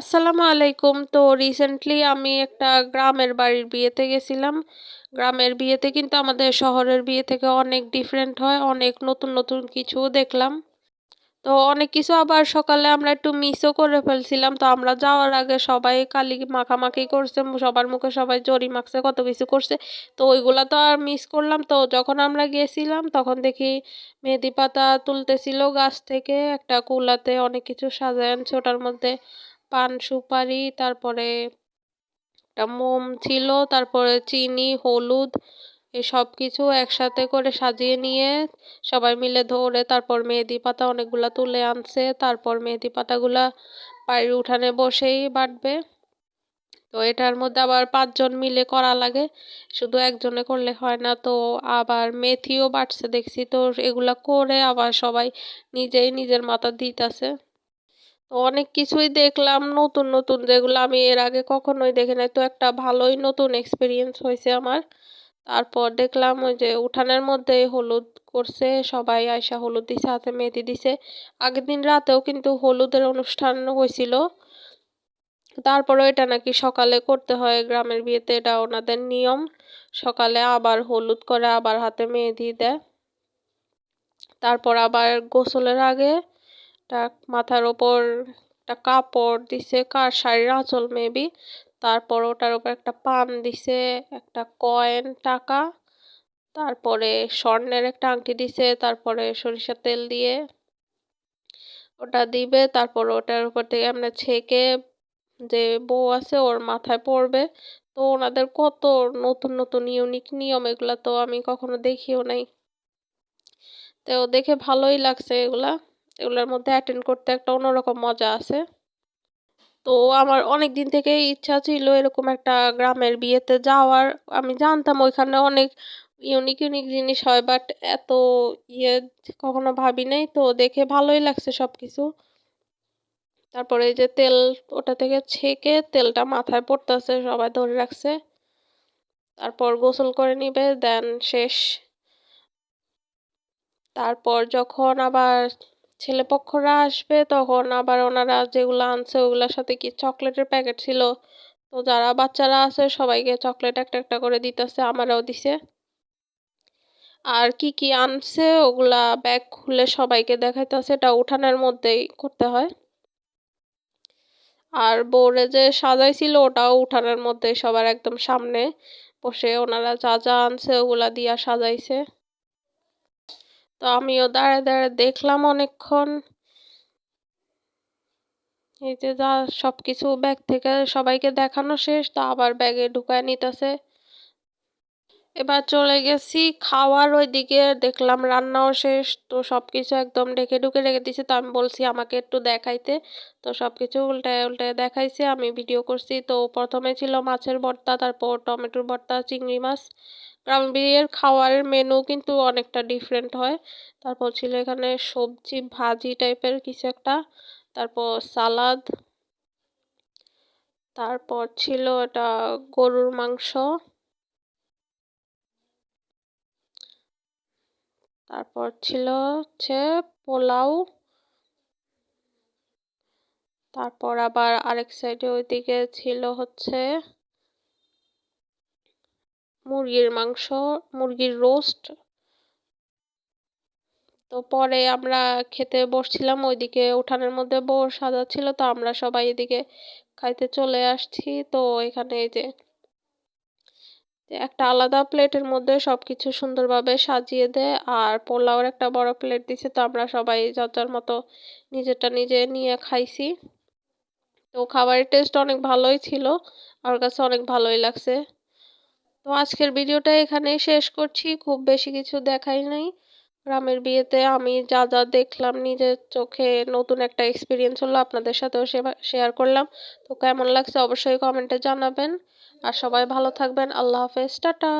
আসসালামু আলাইকুম। তো রিসেন্টলি আমি একটা গ্রামের বাড়ির বিয়েতে গেছিলাম। গ্রামের বিয়েতে কিন্তু আমাদের শহরের বিয়ে থেকে অনেক ডিফারেন্ট হয়, অনেক নতুন নতুন কিছু দেখলাম। তো অনেক কিছু আবার সকালে আমরা একটু মিসও করে ফেলছিলাম। তো আমরা যাওয়ার আগে সবাই কালি মাখামাখি করছে, সবার মুখে সবাই জরি মাখছে, কত কিছু করছে। তো ওইগুলা তো আর মিস করলাম। তো যখন আমরা গেছিলাম, তখন দেখি মেহেদি পাতা তুলতেছিল গাছ থেকে, একটা কুলাতে অনেক কিছু সাজায় আনছে ওটার মধ্যে। পান সুপারি, তারপরে একটা মোম ছিল, তারপরে চিনি, হলুদ এসব কিছু একসাথে করে সাজিয়ে নিয়ে সবাই মিলে ধরে তারপর মেহেদি পাতা অনেকগুলা তুলে আনছে, তারপর মেহেদি পাতাগুলা বাড়ির উঠানে বসেই বাটবে। তো এটার মধ্যে আবার পাঁচজন মিলে করা লাগে, শুধু একজনে করলে হয় না, তো আবার মেথিও বাটছে, দেখছি তো এগুলা করে আবার সবাই নিজেই নিজের মাথা দিতেছে। তো অনেক কিছুই দেখলাম, নতুন নতুন যেগুলো আমি এর আগে কখনোই দেখি নাই। তো একটা ভালোই নতুন এক্সপিরিয়েন্স হয়েছে আমার। তারপর দেখলাম ওই যে উঠানের মধ্যে হলুদ করছে, সবাই আয়সা হলুদ দিছে, হাতে মেহেদি দিছে। আগের দিন রাতেও কিন্তু হলুদের অনুষ্ঠান হয়েছিল। তারপরে এটা নাকি সকালে করতে হয়, গ্রামের বিয়েতে এটা ওনাদের নিয়ম। সকালে আবার হলুদ করে, আবার হাতে মেহেদি দেয়। তারপর আবার গোসলের আগে একটা মাথার ওপর একটা কাপড় দিছে, কার শাড়ির আঁচল মেবি তারপর ওটার উপর একটা পান দিছে, একটা কয়েন, টাকা, তারপরে স্বর্ণের একটা আংটি দিছে, তারপরে সরিষার তেল দিয়ে ওটা দিবে, তারপর ওটার উপর থেকে আমরা ছেঁকে যে বউ আছে ওর মাথায় পড়বে তো ওনাদের কত নতুন নতুন ইউনিক নিয়ম, এগুলা তো আমি কখনো দেখিও নাই। তো দেখে ভালোই লাগছে এগুলা। এগুলোর মধ্যে অ্যাটেন্ড করতে একটা অন্যরকম মজা আছে। তো আমার অনেক দিন থেকেই ইচ্ছা ছিল এরকম একটা গ্রামের বিয়েতে যাওয়ার। আমি জানতাম ওইখানে অনেক ইউনিক ইউনিক জিনিস হয় বাট এত ইয়ে কখনো ভাবি নাই। তো দেখে ভালোই লাগছে সব কিছু তারপরে যে তেল ওটা থেকে ছেঁকে তেলটা মাথায় পড়তেছে, সবাই ধরে রাখছে। তারপর গোসল করে নিবে দেন শেষ। তারপর যখন আবার ছেলেপক্ষরা আসবে, তখন আবার ওনারা যেগুলো আনছে ওগুলোর সাথে কি চকলেটের প্যাকেট ছিল? তো যারা বাচ্চারা আছে সবাইকে চকলেট একটা একটা করে দিতেছে, আমারও দিছে। আর কি কি আনছে ওগুলা ব্যাগ খুলে সবাইকে দেখাইতেছে, এটা উঠানের মধ্যেই করতে হয়। আর বোরে যে সাজাইছিল ওটাও উঠানের মধ্যে সবার একদম সামনে বসে ওনারা যা যা আনছে ওগুলা দিয়া সাজাইছে। তো আমিও দাঁড়ায় দাঁড়ায় দেখলাম অনেকক্ষণ। এই যে যা সব কিছু ব্যাগ থেকে সবাইকে দেখানো শেষ, তো আবার ব্যাগে ঢুকায় নিতেছে। এবার চলে গেছি খাওয়ার, ওইদিকে দেখলাম রান্নাও শেষ, তো সব কিছু একদম ঢেকে ঢুকে রেখে দিছে। তো আমি বলছি আমাকে একটু দেখাইতে। তো সব কিছু উল্টায় উল্টায় দেখাইছে, আমি ভিডিও করছি। তো প্রথমে ছিল মাছের ভর্তা, তারপর টমেটোর ভর্তা, চিংড়ি মাছ। গ্রাম বিয়ের খাওয়ারের মেনু কিন্তু অনেকটা ডিফারেন্ট হয়। তারপর ছিল এখানে সবজি, ভাজি টাইপের কিছু একটা। তারপর সালাদ তারপর ছিল এটা গরুর মাংস। তারপর ছিল হচ্ছে পোলাও। তারপর আবার আরেক সাইডে ওইদিকে ছিল হচ্ছে মুরগির মাংস, মুরগির রোস্ট তো পরে আমরা খেতে বসছিলাম, ওইদিকে উঠানের মধ্যে বউ সাজাচ্ছিল তো আমরা সবাই এদিকে খাইতে চলে আসছি। তো এখানে এই যে একটা আলাদা প্লেটের মধ্যে সবকিছু সুন্দরভাবে সাজিয়ে দেয় আর পোলাওর একটা বড় প্লেট দিছে, তো আমরা সবাই যার মতো নিজেরটা নিজে নিয়ে খাইছি। তো খাবারের টেস্ট অনেক ভালোই ছিল, আমার কাছে অনেক ভালোই লাগছে। তো আজকের ভিডিওটা এখানেই শেষ করছি। খুব বেশি কিছু দেখাই নাই। গ্রামের বিয়েতে আমি যা যা দেখলাম, নিজের চোখে নতুন একটা এক্সপিরিয়েন্স হলো, আপনাদের সাথেও শেয়ার করলাম। তো কেমন লাগছে অবশ্যই কমেন্টে জানাবেন। আর সবাই ভালো থাকবেন। আল্লাহ হাফেজ। টাটা।